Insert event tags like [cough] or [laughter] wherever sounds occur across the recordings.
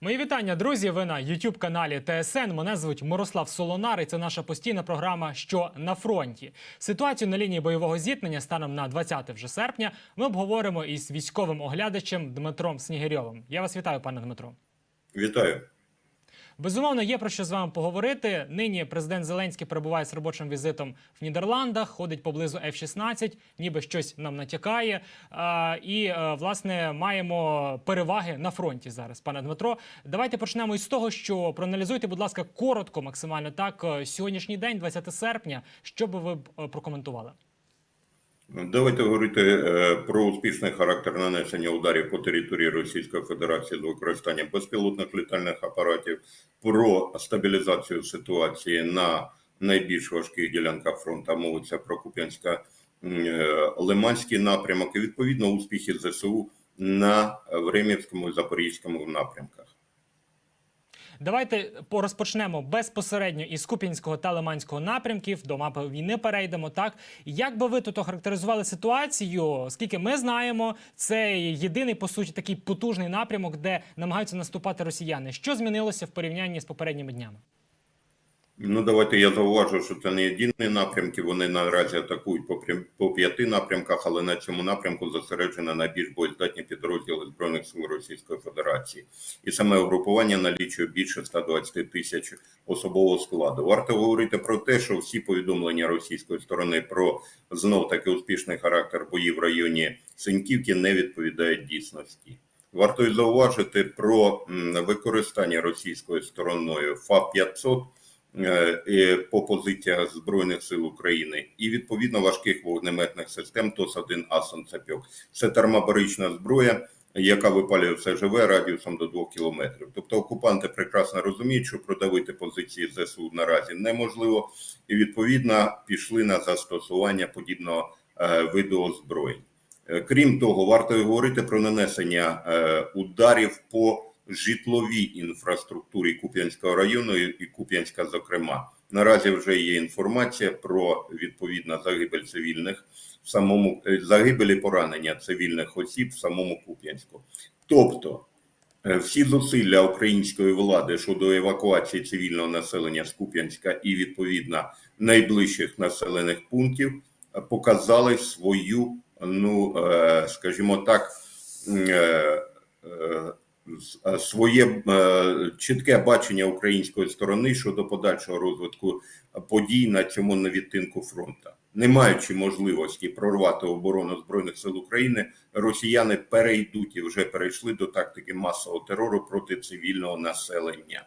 Мої вітання, друзі. Ви на youtube каналі ТСН. Мене звуть Мирослав Солонар, і це наша постійна програма Що на фронті. Ситуацію на лінії бойового зіткнення станом на 20 вже серпня ми обговоримо із військовим оглядачем Дмитром Снігирьовим. Я вас вітаю, пане Дмитро. Вітаю. Безумовно, є про що з вами поговорити. Нині президент Зеленський перебуває з робочим візитом в Нідерландах, ходить поблизу F-16, ніби щось нам натякає. І е, власне маємо переваги на фронті зараз, пане Дмитро. Давайте почнемо із того, що проаналізуйте, будь ласка, коротко, максимально так. е, Сьогоднішній день, 20 серпня. Що би ви е, прокоментували? Давайте говорити е, про успішний характер нанесення ударів по території Російської Федерації з використанням безпілотних літальних апаратів, про стабілізацію ситуації на найбільш важких ділянках фронту. Мовиться про Куп'янська е, Лиманський напрямок і відповідно успіхи ЗСУ на Времівському і Запорізькому напрямках. Давайте порозпочнемо безпосередньо із Куп'янського та Лиманського напрямків. До мапи війни перейдемо. Так як би ви тут охарактеризували ситуацію? Оскільки ми знаємо, це єдиний по суті такий потужний напрямок, де намагаються наступати росіяни. Що змінилося в порівнянні з попередніми днями? Ну, давайте я зауважу, що це не єдині напрямки. Вони наразі атакують по, по п'яти напрямках, але на цьому напрямку зосереджено найбільш боєздатні підрозділи Збройних сил Російської Федерації. І саме угрупування налічує більше 120 тисяч особового складу. Варто говорити про те, що всі повідомлення російської сторони про знов таки успішний характер боїв в районі Синьківки не відповідають дійсності. Варто й зауважити про використання російською стороною ФАП-500 е, е, по позиціях Збройних сил України і відповідно важких вогнеметних систем ТОС-1 «Асонцепьок». Це термобарична зброя, яка випалює все живе радіусом до 2 кілометрів. Тобто окупанти прекрасно розуміють, що продавити позиції ЗСУ наразі неможливо, і відповідно пішли на застосування подібного е, виду озброєнь. Е, Крім того, варто говорити про нанесення е, ударів по житловій інфраструктурі Куп'янського району і Куп'янська, зокрема. Наразі вже є інформація про відповідно загибель цивільних в самому е, загибель і поранення цивільних осіб в самому Куп'янську. Тобто е, всі зусилля української влади щодо евакуації цивільного населення з Куп'янська і відповідно найближчих населених пунктів е, показали свою, ну скажімо так, своє е, чітке бачення української сторони щодо подальшого розвитку подій на цьому на відтинку фронту. Не маючи можливості прорвати оборону збройних сил України, росіяни перейдуть і вже перейшли до тактики масового терору проти цивільного населення.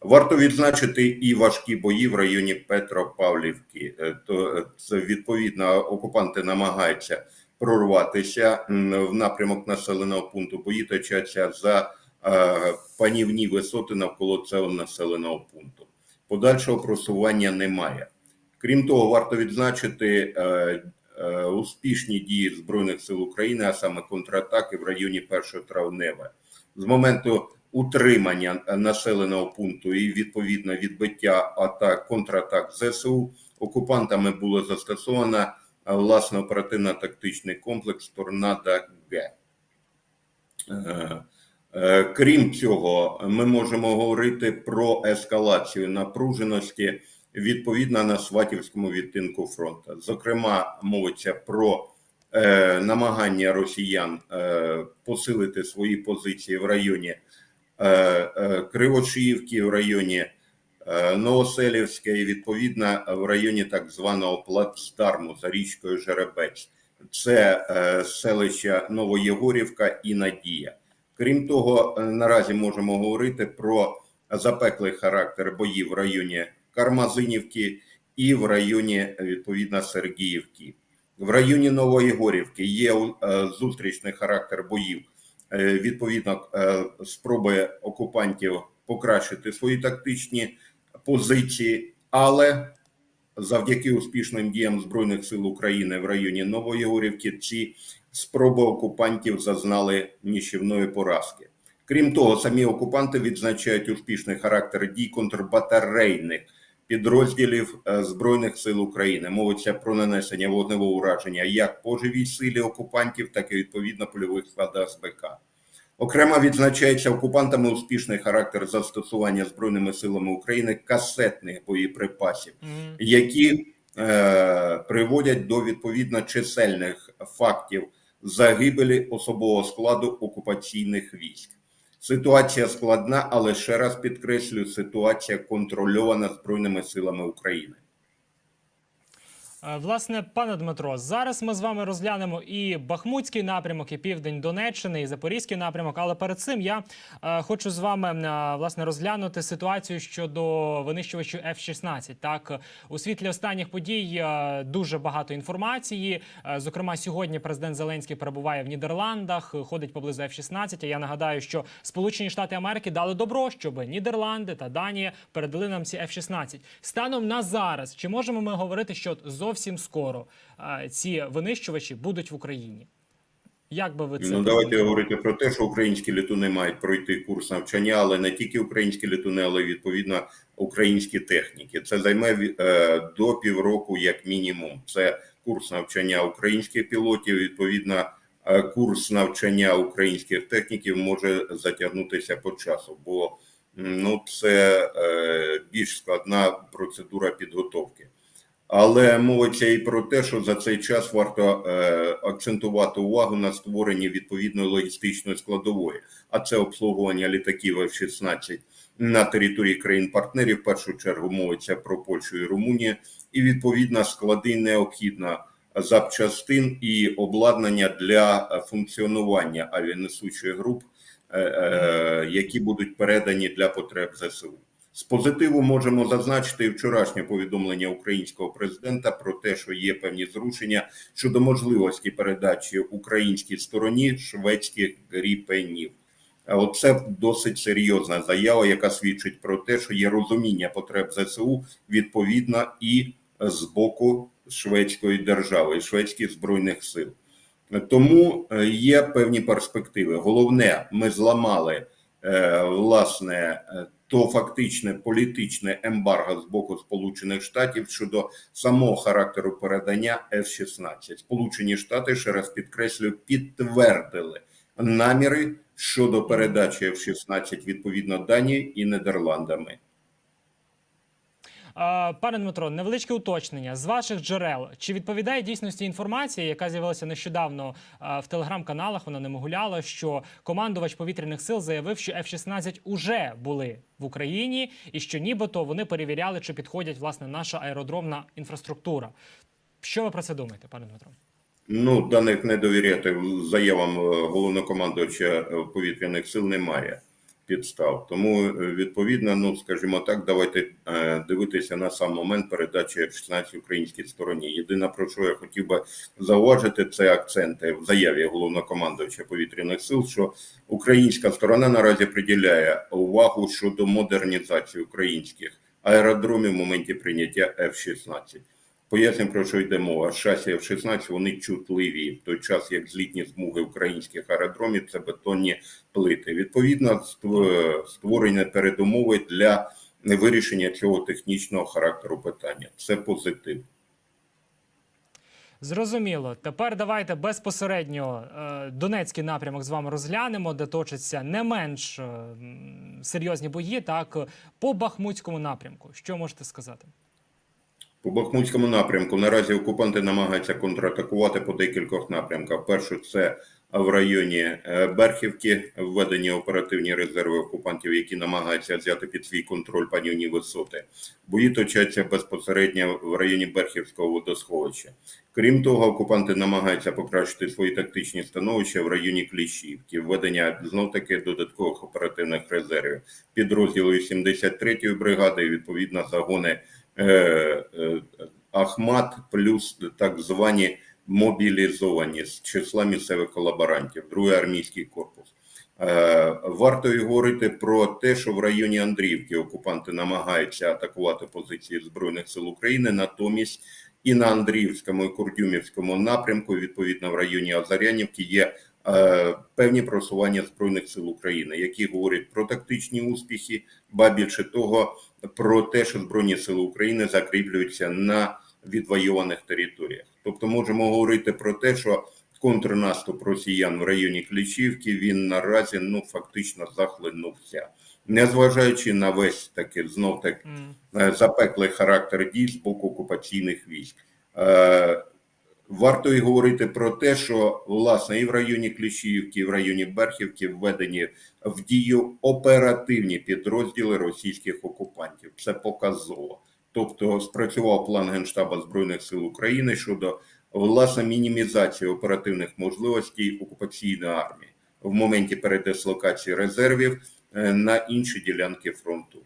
Варто відзначити і важкі бої в районі Петропавлівки. Е, То е, це відповідно окупанти намагаються прорватися в напрямок населеного пункту. Бої точаться за е, панівні висоти навколо цього населеного пункту. Подальшого просування немає. Крім того, варто відзначити е, е, успішні дії Збройних сил України, а саме контратаки в районі 1 травнева. З моменту утримання населеного пункту і відповідно відбиття атак контратак ЗСУ окупантами було застосовано власне оперативно-тактичний комплекс Торнадо Г. Е, е, Крім цього, ми можемо говорити про ескалацію напруженості відповідно на Сватівському відтинку фронту. Зокрема, мовиться про е, намагання росіян е, посилити свої позиції в районі е, е, Кривошиївки, в районі е, Новоселівська і відповідно в районі так званого плацдарму за річкою Жеребець. Це е, селища Новоєгорівка і Надія. Крім того, е, наразі можемо говорити про запеклий характер боїв в районі Кармазинівки і в районі відповідно Сергіївки. В районі Новоєгорівки є зустрічний характер боїв. Відповідно, спроби окупантів покращити свої тактичні позиції, але завдяки успішним діям Збройних сил України в районі Новоєгорівки ці спроби окупантів зазнали ніщівної поразки. Крім того, самі окупанти відзначають успішний характер дій контрбатарейних підрозділів е, Збройних сил України. Мовиться про нанесення вогневого ураження як по живій силі окупантів, так і відповідно польових складах СБК. Окремо відзначається окупантами успішний характер застосування Збройними силами України касетних боєприпасів, які е, приводять до відповідно чисельних фактів загибелі особового складу окупаційних військ. Ситуація складна, але ще раз підкреслюю, ситуація контрольована Збройними силами України. Е, Власне, пане Дмитро, зараз ми з вами розглянемо і Бахмутський напрямок, і південь Донеччини, і Запорізький напрямок. Але перед цим я е, хочу з вами е, власне розглянути ситуацію щодо винищувачів F-16. Так у світлі останніх подій дуже багато інформації. Зокрема, сьогодні президент Зеленський перебуває в Нідерландах, ходить поблизу F-16. А Я нагадаю, що Сполучені Штати Америки дали добро, щоб Нідерланди та Данія передали нам ці F-16. Станом на зараз, чи можемо ми говорити, що от зовсім скоро ці винищувачі будуть в Україні? Як би ви це Ну, давайте говорити про те, що українські літуни мають пройти курс навчання, але не тільки українські літуни, але й відповідно українські техніки. Це займе е, до півроку, як мінімум. Це курс навчання українських пілотів. Відповідно, е, курс навчання українських техніків може затягнутися по часу, бо ну це е, більш складна процедура підготовки. Але мовиться і про те, що за цей час варто е, акцентувати увагу на створенні відповідної логістичної складової, а це обслуговування літаків F-16 на території країн-партнерів. В першу чергу мовиться про Польщу і Румунію, і відповідно склади необхідно запчастин і обладнання для функціонування авіанесучих груп, е, е, які будуть передані для потреб ЗСУ. З позитиву можемо зазначити вчорашнє повідомлення українського президента про те, що є певні зрушення щодо можливості передачі українській стороні шведських гріпенів. А Оце досить серйозна заява, яка свідчить про те, що є розуміння потреб ЗСУ відповідно і з боку шведської держави, і шведських збройних сил. Тому е, є певні перспективи. Головне, ми зламали власне е, то фактичне політичне ембарго з боку Сполучених Штатів щодо самого характеру передання F-16. Сполучені Штати ще раз підкреслюю, підтвердили наміри щодо передачі F-16 відповідно Данії і Нідерландами. Пане Дмитро, невеличке уточнення з ваших джерел. Чи відповідає дійсності інформація, яка з'явилася нещодавно в телеграм-каналах? Вона не гуляла, що командувач повітряних сил заявив, що F-16 уже були в Україні, і що нібито вони перевіряли, чи підходять власне наша аеродромна інфраструктура. Що ви про це думаєте, пане Дмитро? Ну, даних не довіряти заявам е, головнокомандувача е, повітряних сил немає підстав. Тому, е, відповідно, ну скажімо так, давайте е, дивитися на сам момент передачі F-16 українській стороні. Єдине про що я хотів би зауважити, це акценти в заяві головнокомандувача повітряних сил, що українська сторона наразі приділяє увагу щодо модернізації українських аеродромів в моменті прийняття F-16. Поясню, про що йде мова. Шасі F-16 вони чутливі, в той час як злітні змуги українських аеродромів це бетонні плити. Відповідно, ст- створення передумови для вирішення цього технічного характеру питання. Це позитив. Зрозуміло. Тепер давайте безпосередньо е, Донецький напрямок з вами розглянемо, де точаться не менш е, серйозні бої. Так по Бахмутському напрямку. Що можете сказати? По Бахмутському напрямку наразі окупанти намагаються контратакувати по декількох напрямках. Перше, це в районі е, Берхівки введені оперативні резерви окупантів, які намагаються взяти під свій контроль панівні висоти. Бої точаться безпосередньо в районі Берхівського водосховища. Крім того, окупанти намагаються покращити свої тактичні становища в районі Кліщівки, введення знов таки додаткових оперативних резервів, підрозділи 73-ї бригади і відповідно загони Ахмат плюс так звані мобілізовані з числа місцевих колаборантів, другий армійський корпус. Е, Варто й говорити про те, що в районі Андріївки окупанти намагаються атакувати позиції Збройних сил України, натомість і на Андріївському і Курдюмівському напрямку, відповідно в районі Азарянівки, є е, певні просування Збройних сил України, які говорять про тактичні успіхи, ба більше того, про те, що Збройні сили України закріплюються на відвоюваних територіях. Тобто можемо говорити про те, що контрнаступ росіян в районі Кліщівки, він наразі ну фактично захлинувся. Незважаючи на весь таки знов таки М. е, запеклий характер дій з боку окупаційних військ. Е, Варто і говорити про те, що власне і в районі Кліщіївки, і в районі Берхівки введені в дію оперативні підрозділи російських окупантів. Це показово. Тобто спрацював план Генштаба Збройних сил України щодо власне мінімізації оперативних можливостей окупаційної армії в моменті передислокації резервів е, на інші ділянки фронту.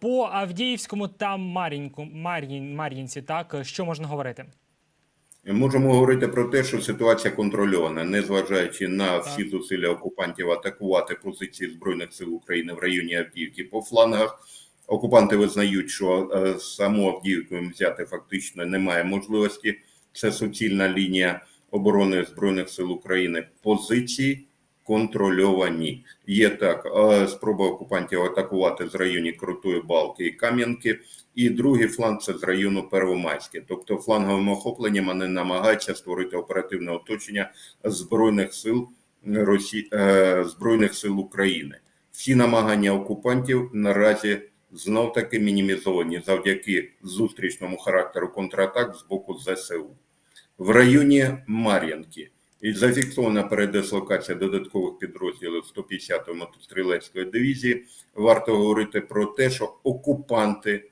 По Авдіївському та Мар'їнку, Мар'їн, Мар'їнці, так що можна говорити? Можемо говорити про те, що ситуація контрольована, незважаючи на всі зусилля окупантів атакувати позиції збройних сил України в районі Авдіївки по флангах. Окупанти визнають, що е, саму Авдіївку взяти фактично немає можливості. Це суцільна лінія оборони збройних сил України. Позиції контрольовані. Є так е, спроба окупантів атакувати з районів Крутої Балки і Кам'янки. І другий фланг це з району Первомайське. Тобто фланговим охопленням вони намагаються створити оперативне оточення збройних сил Росі... е, збройних сил України. Всі намагання окупантів наразі знов таки мінімізовані завдяки зустрічному характеру контратак з боку ЗСУ. В районі Мар'янки і зафіксована передислокація додаткових підрозділів 150-ї мотострілецької дивізії. Варто говорити про те, що окупанти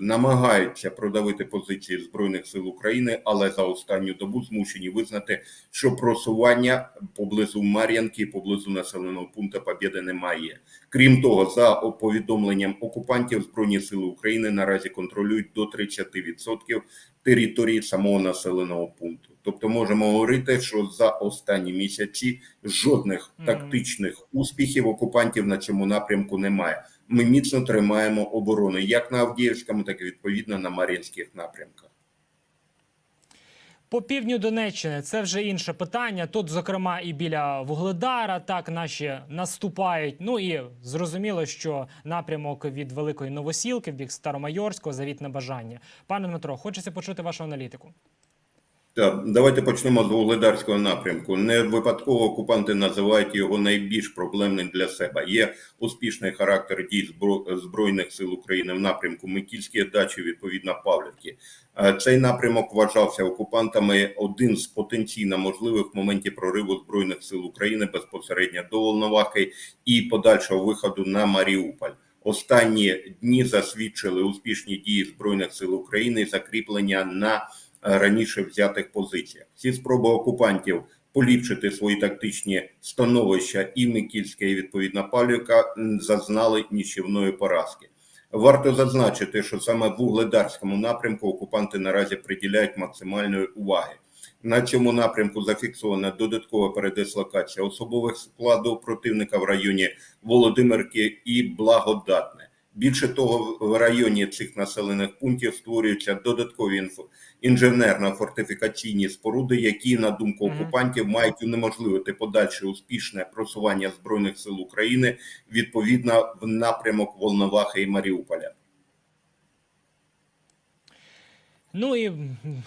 намагаються продавити позиції збройних сил України, але за останню добу змушені визнати, що просування поблизу Мар'янки, поблизу населеного пункту Побєди немає. Крім того, за повідомленням окупантів, збройні сили України наразі контролюють до 30% території самого населеного пункту. Тобто, можемо говорити, що за останні місяці жодних тактичних успіхів окупантів на цьому напрямку немає. Ми міцно тримаємо оборону як на Авдіївському, так і відповідно на Мар'їнських напрямках. По півдню Донеччини це вже інше питання. Тут, зокрема, і біля Вугледара так наші наступають. Ну і зрозуміло, що напрямок від Великої Новосілки, в бік Старомайорського, завітне бажання. Пане Дмитро, хочеться почути вашу аналітику. Так, давайте почнемо з Вугледарського напрямку. Не випадково окупанти називають його найбільш проблемним для себе. Є успішний характер дій збро- збройних сил України в напрямку Микільські дачі, відповідно Павлівки. Е, Цей напрямок вважався окупантами один з потенційно можливих моментів прориву збройних сил України безпосередньо до Волновахи і подальшого виходу на Маріуполь. Останні дні засвідчили успішні дії збройних сил України і закріплення на раніше взятих позиціях. Ці спроби окупантів поліпшити свої тактичні становища і Микільська, і відповідно Павлівка м, зазнали нічівної поразки. Варто зазначити, що саме в Вугледарському напрямку окупанти наразі приділяють максимальної уваги. На цьому напрямку зафіксована додаткова передислокація особових складу противника в районі Володимирки і Благодатне. Більше того, в районі цих населених пунктів створюються додаткові інженерно-фортифікаційні споруди, які, на думку окупантів, мають унеможливити подальше успішне просування збройних сил України відповідно в напрямок Волновахи і Маріуполя. Ну і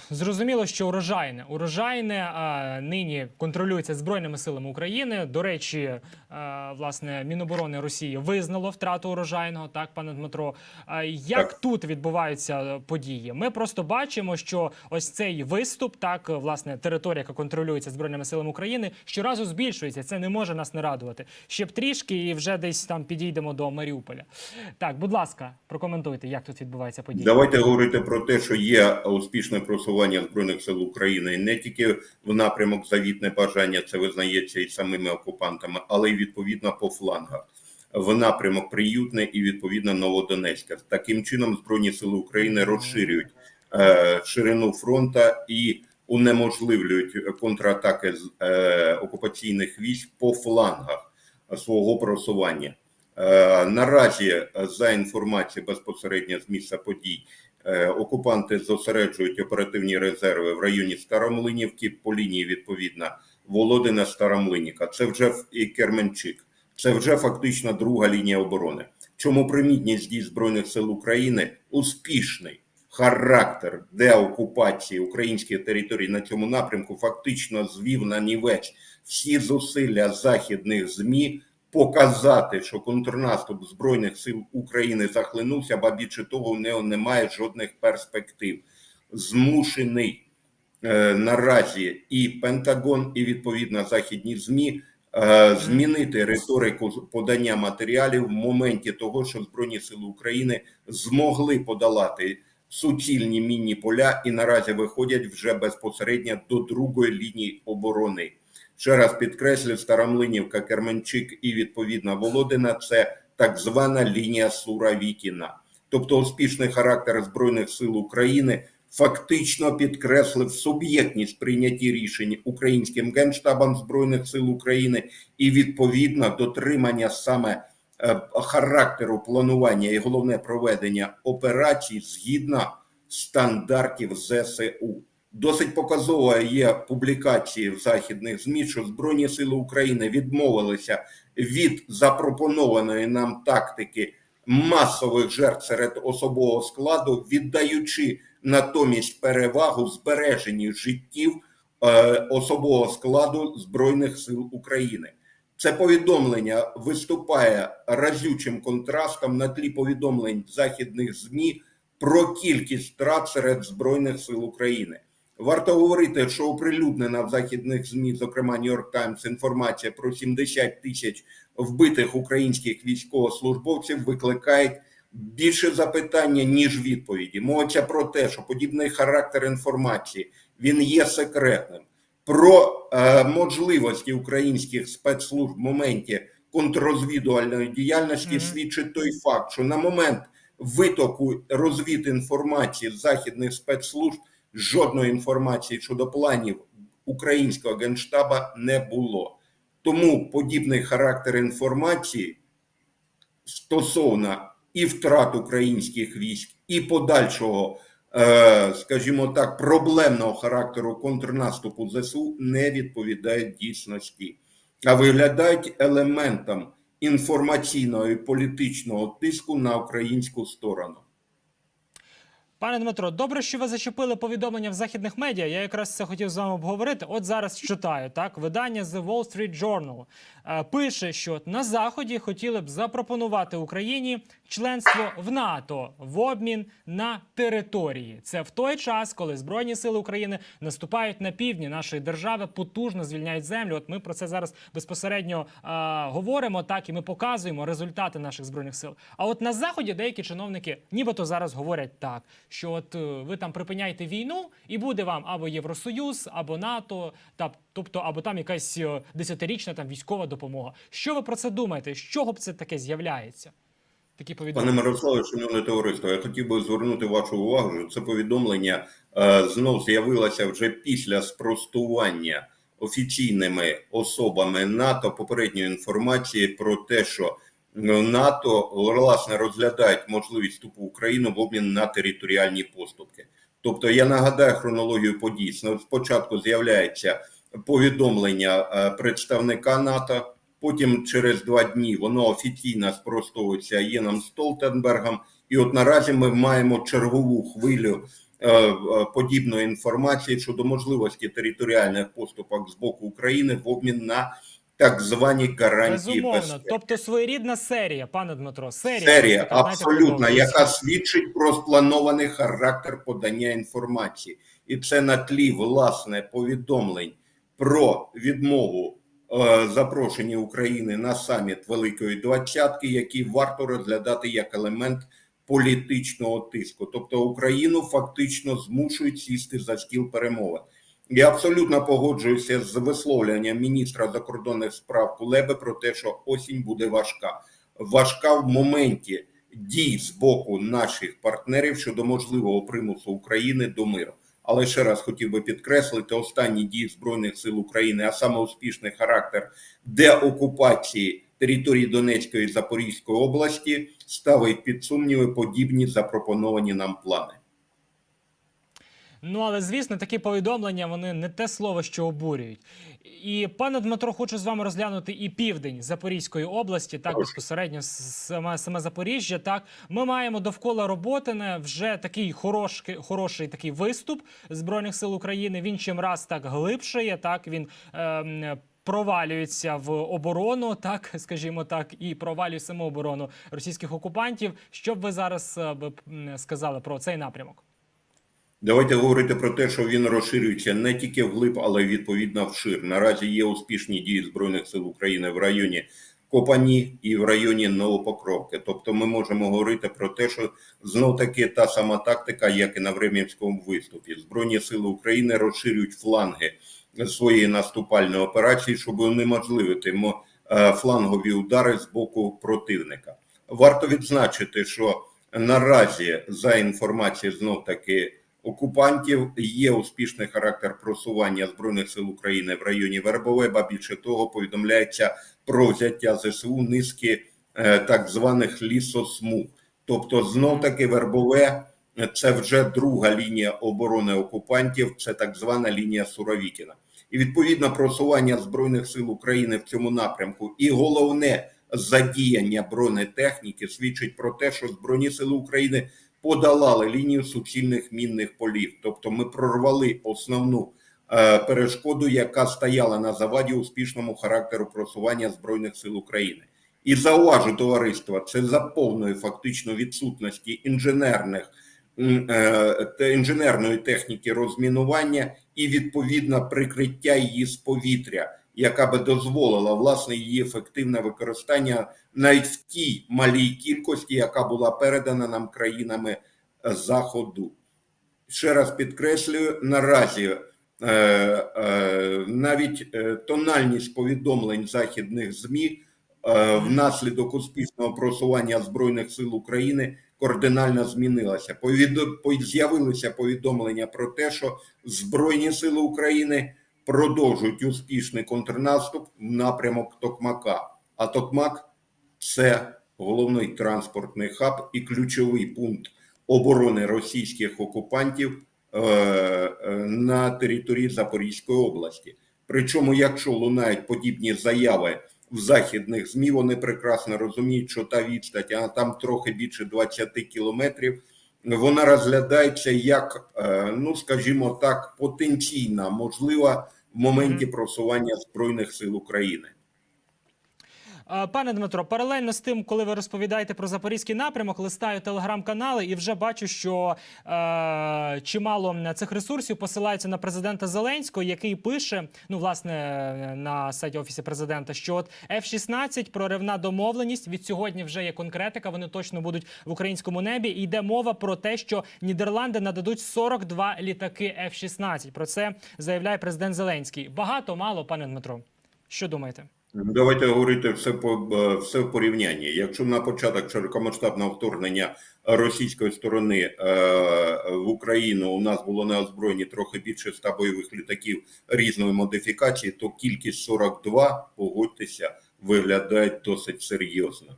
зрозуміло, що урожайне. Урожайне а, нині контролюється збройними силами України. До речі, а, власне, Міноборони Росії визнало втрату урожайного. Так, пане Дмитро. А, як Так. тут відбуваються події? Ми просто бачимо, що ось цей виступ, так власне, територія, яка контролюється збройними силами України, щоразу збільшується. Це не може нас не радувати. Ще б трішки, і вже десь там підійдемо до Маріуполя. Так, будь ласка, прокоментуйте, як тут відбуваються події. Давайте говорити про те, що є успішне просування збройних сил України не тільки в напрямок завітне бажання, це визнається і самими окупантами, але й відповідно по флангах. В напрямок Приютне і відповідно Новодонецька. Таким чином збройні сили України розширюють е, ширину фронта і унеможливлюють контратаки з е, окупаційних військ по флангах свого просування. Е, Наразі, за інформацією безпосередньо з місця подій, е, окупанти зосереджують оперативні резерви в районі Старомлинівки по лінії відповідно Володина Старомлиніка. Це вже і Керменчик. Це вже фактично друга лінія оборони. Чому примітність дій збройних сил України успішний характер деокупації українських територій на цьому напрямку фактично звів на нівець всі зусилля західних ЗМІ показати, що контрнаступ Збройних сил України захлинувся, ба більше того, у нього немає жодних перспектив. Змушений е, наразі і Пентагон, і відповідно західні ЗМІ е, змінити риторику подання матеріалів в моменті того, що Збройні Сили України змогли подолати суцільні мінні поля і наразі виходять вже безпосередньо до другої лінії оборони. Ще раз підкреслю, Старомлинівка, Керменчик і відповідно Володина це так звана лінія Суравікіна. Тобто успішний характер Збройних сил України фактично підкреслив суб'єктність прийнятті рішень українським генштабом Збройних сил України і відповідно дотримання саме е, характеру планування і головне проведення операцій згідно стандартів ЗСУ. Досить показовою є публікації в західних ЗМІ, що Збройні Сили України відмовилися від запропонованої нам тактики масових жертв серед особового складу, віддаючи натомість перевагу збереженню життів е, особового складу Збройних сил України. Це повідомлення виступає разючим контрастом на тлі повідомлень західних ЗМІ про кількість втрат серед Збройних сил України. Варто говорити, що оприлюднена в західних ЗМІ, зокрема New York Times, інформація про 70 тисяч вбитих українських військовослужбовців викликає більше запитання, ніж відповіді. Мовиться про те, що подібний характер інформації він є секретним. Про е, можливості українських спецслужб в моменті контррозвідувальної діяльності Мгм. свідчить той факт, що на момент витоку розвідінформації з західних спецслужб жодної інформації щодо планів українського генштаба не було. Тому подібний характер інформації стосовно і втрат українських військ, і подальшого, е, скажімо так, проблемного характеру контрнаступу ЗСУ не відповідають дійсності, а виглядають елементом інформаційного і політичного тиску на українську сторону. Пане Дмитро, добре, що ви зачепили повідомлення в західних медіа. Я якраз це хотів з вами обговорити. От зараз читаю так. Видання The Wall Street Journal пише, що на заході хотіли б запропонувати Україні членство в НАТО в обмін на території. Це в той час, коли збройні сили України наступають на півдні нашої держави, потужно звільняють землю. От ми про це зараз безпосередньо е, говоримо. Так і ми показуємо результати наших збройних сил. А от на заході деякі чиновники, нібито зараз говорять так, що от е, ви там припиняєте війну, і буде вам або Євросоюз, або НАТО, та тобто або там якась е, десятирічна там військова допомога. Що ви про це думаєте? З чого б це таке з'являється? Такі Пане повідомлення. Мирославе, шановне товариство, я хотів би звернути вашу увагу, що це повідомлення е, знов з'явилося вже після спростування офіційними особами НАТО попередньої інформації про те, що ну, НАТО власне розглядають можливість вступу України в обмін на територіальні поступки. Тобто я нагадаю хронологію подій. Спочатку з'являється повідомлення е, представника НАТО. Потім через два дні воно офіційно спростовується Єном Столтенбергом. І от наразі ми маємо чергову хвилю е, е, подібної інформації щодо можливості територіальних поступок з боку України в обмін на так звані гарантії Безумовно, безпеки. тобто своєрідна серія, пане Дмитро. Серія, Серія така, абсолютно, яка свідчить про спланований характер подання інформації, і це на тлі власне повідомлень про відмову е, запрошення України на саміт Великої Двадцятки, які варто розглядати як елемент політичного тиску. Тобто Україну фактично змушують сісти за стіл перемовин. Я абсолютно погоджуюся з висловлюванням міністра закордонних справ Кулеби про те, що осінь буде важка. Важка в моменті дій з боку наших партнерів щодо можливого примусу України до миру. Але ще раз хотів би підкреслити останні дії збройних сил України, а саме успішний характер деокупації території Донецької і Запорізької області, ставить під сумніви подібні запропоновані нам плани. Ну але звісно, такі повідомлення вони не те слово, що обурюють. І пане Дмитро, хочу з вами розглянути і південь Запорізької області, так безпосередньо саме, саме Запоріжжя. Так ми маємо довкола Роботине вже такий хороший, хороший такий виступ збройних сил України. Він чим раз так глибшає. Так він. ем, Провалюється в оборону, так [laughs] скажімо так, і провалює саму оборону російських окупантів. Що б ви зараз е, сказали про цей напрямок? Давайте говорити про те, що він розширюється не тільки вглиб, але й відповідно вшир. Наразі є успішні дії Збройних сил України в районі Копані і в районі Новопокровки. Тобто ми можемо говорити про те, що знов таки та сама тактика, як і на Врем'янському виступі. Збройні сили України розширюють фланги своєї наступальної операції, щоб унеможливити е, флангові удари з боку противника. Варто відзначити, що наразі за інформацією знов таки окупантів є успішний характер просування збройних сил України в районі Вербове. Ба більше того, повідомляється про взяття ЗСУ низки е, так званих лісосмуг. Тобто, знов таки Вербове це вже друга лінія оборони окупантів, це так звана лінія Суровікіна. І відповідно просування збройних сил України в цьому напрямку, і головне задіяння бронетехніки свідчить про те, що збройні сили України подолали лінію суцільних мінних полів. Тобто ми прорвали основну е, перешкоду, яка стояла на заваді успішному характеру просування збройних сил України. І зауважу товариство, це за повної фактично відсутності інженерних е, інженерної техніки розмінування і відповідно прикриття її з повітря, яка би дозволила власне її ефективне використання навіть в тій малій кількості, яка була передана нам країнами е, заходу. Ще раз підкреслюю, наразі е, е, навіть тональність повідомлень західних ЗМІ внаслідок успішного просування Збройних сил України кардинально змінилася. З'явилися повідомлення про те, що Збройні сили України продовжують успішний контрнаступ в напрямок Токмака. А Токмак це головний транспортний хаб і ключовий пункт оборони російських окупантів е, е, на території Запорізької області. Причому, якщо лунають подібні заяви в західних ЗМІ, вони прекрасно розуміють, що та відстань, а там трохи більше 20 кілометрів, вона розглядається як, е, ну скажімо так, потенційна можлива в моменті просування Збройних сил України. Е, Пане Дмитро, паралельно з тим, коли ви розповідаєте про запорізький напрямок, листаю телеграм-канали і вже бачу, що е, чимало цих ресурсів посилаються на президента Зеленського, який пише, ну власне на сайті офісі президента, що от F-16 проривна домовленість. Від сьогодні вже є конкретика. Вони точно будуть в українському небі. І йде мова про те, що Нідерланди нададуть 42 літаки F-16. Про це заявляє президент Зеленський. Багато, мало, пане Дмитро. Що думаєте? Давайте говорити все по е, все в порівнянні. Якщо на початок широкомасштабного вторгнення російської сторони е, в Україну у нас було на озброєнні трохи більше 100 бойових літаків різної модифікації, то кількість 42, погодьтеся, виглядає досить серйозно.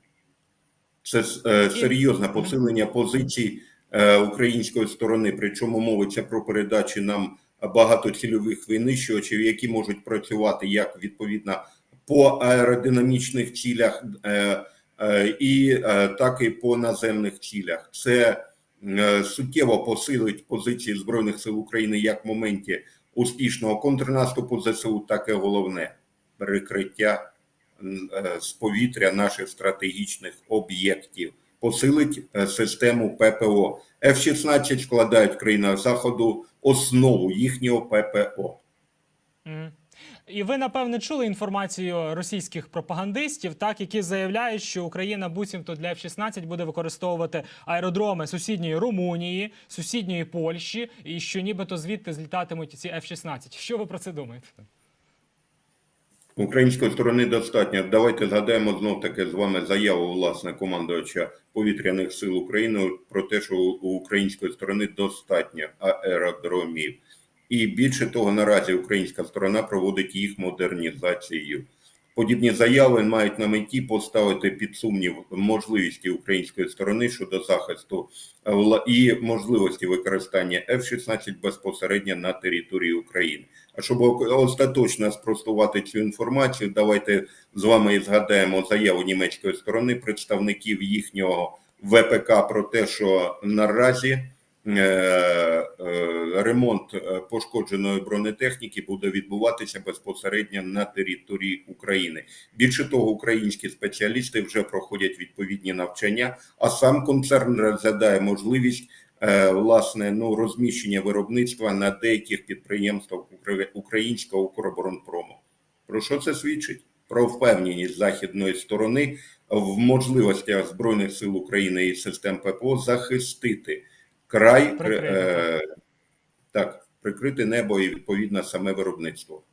Це е, серйозне посилення позицій е, української сторони. Причому мовиться про передачі нам багатоцільових винищувачів, які можуть працювати як відповідно по аеродинамічних цілях, е, е, і е, так і по наземних цілях. Це суттєво посилить позиції збройних сил України як в моменті успішного контрнаступу ЗСУ, так і головне перекриття з повітря наших стратегічних об'єктів. Посилить систему ППО. F-16 складають в країнах заходу основу їхнього ППО. Мгм. І ви напевне чули інформацію російських пропагандистів, так які заявляють, що Україна буцімто для F-16 буде використовувати аеродроми сусідньої Румунії, сусідньої Польщі, і що нібито звідти злітатимуть ці F-16. Що ви про це думаєте? Української сторони достатньо. Давайте згадаємо знов таки з вами заяву власне командувача повітряних сил України про те, що у української сторони достатньо аеродромів. І більше того, наразі українська сторона проводить їх модернізацію. Подібні заяви мають на меті поставити під сумнів можливості української сторони щодо захисту е, і можливості використання F-16 безпосередньо на території України. А щоб остаточно спростувати цю інформацію, давайте з вами згадаємо заяву німецької сторони представників їхнього ВПК про те, що наразі ремонт е, пошкодженої бронетехніки буде відбуватися безпосередньо на території України. Більше того, українські спеціалісти вже проходять відповідні навчання, а сам концерн розглядає можливість е, власне ну розміщення виробництва на деяких підприємствах українського Укроборонпрому. Про що це свідчить? Про впевненість західної сторони в можливостях збройних сил України і систем ППО захистити край, е, так, прикрити небо і відповідно саме виробництво.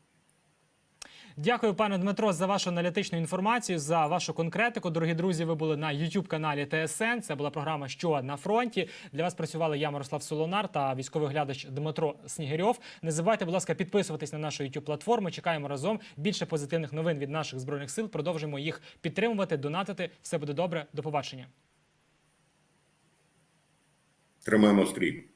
Дякую, пане Дмитро, за вашу аналітичну інформацію, за вашу конкретику. Дорогі друзі, ви були на youtube каналі ТСН. Це була програма Що на фронті. Для вас працювали я, Мирослав Солонар та військовий глядач Дмитро Снігирьов. Не забувайте, будь ласка, підписуватись на нашу youtube платформу. Чекаємо разом більше позитивних новин від наших збройних сил. Продовжуємо їх підтримувати, донатити. Все буде добре. До побачення. Тримаємо стрій.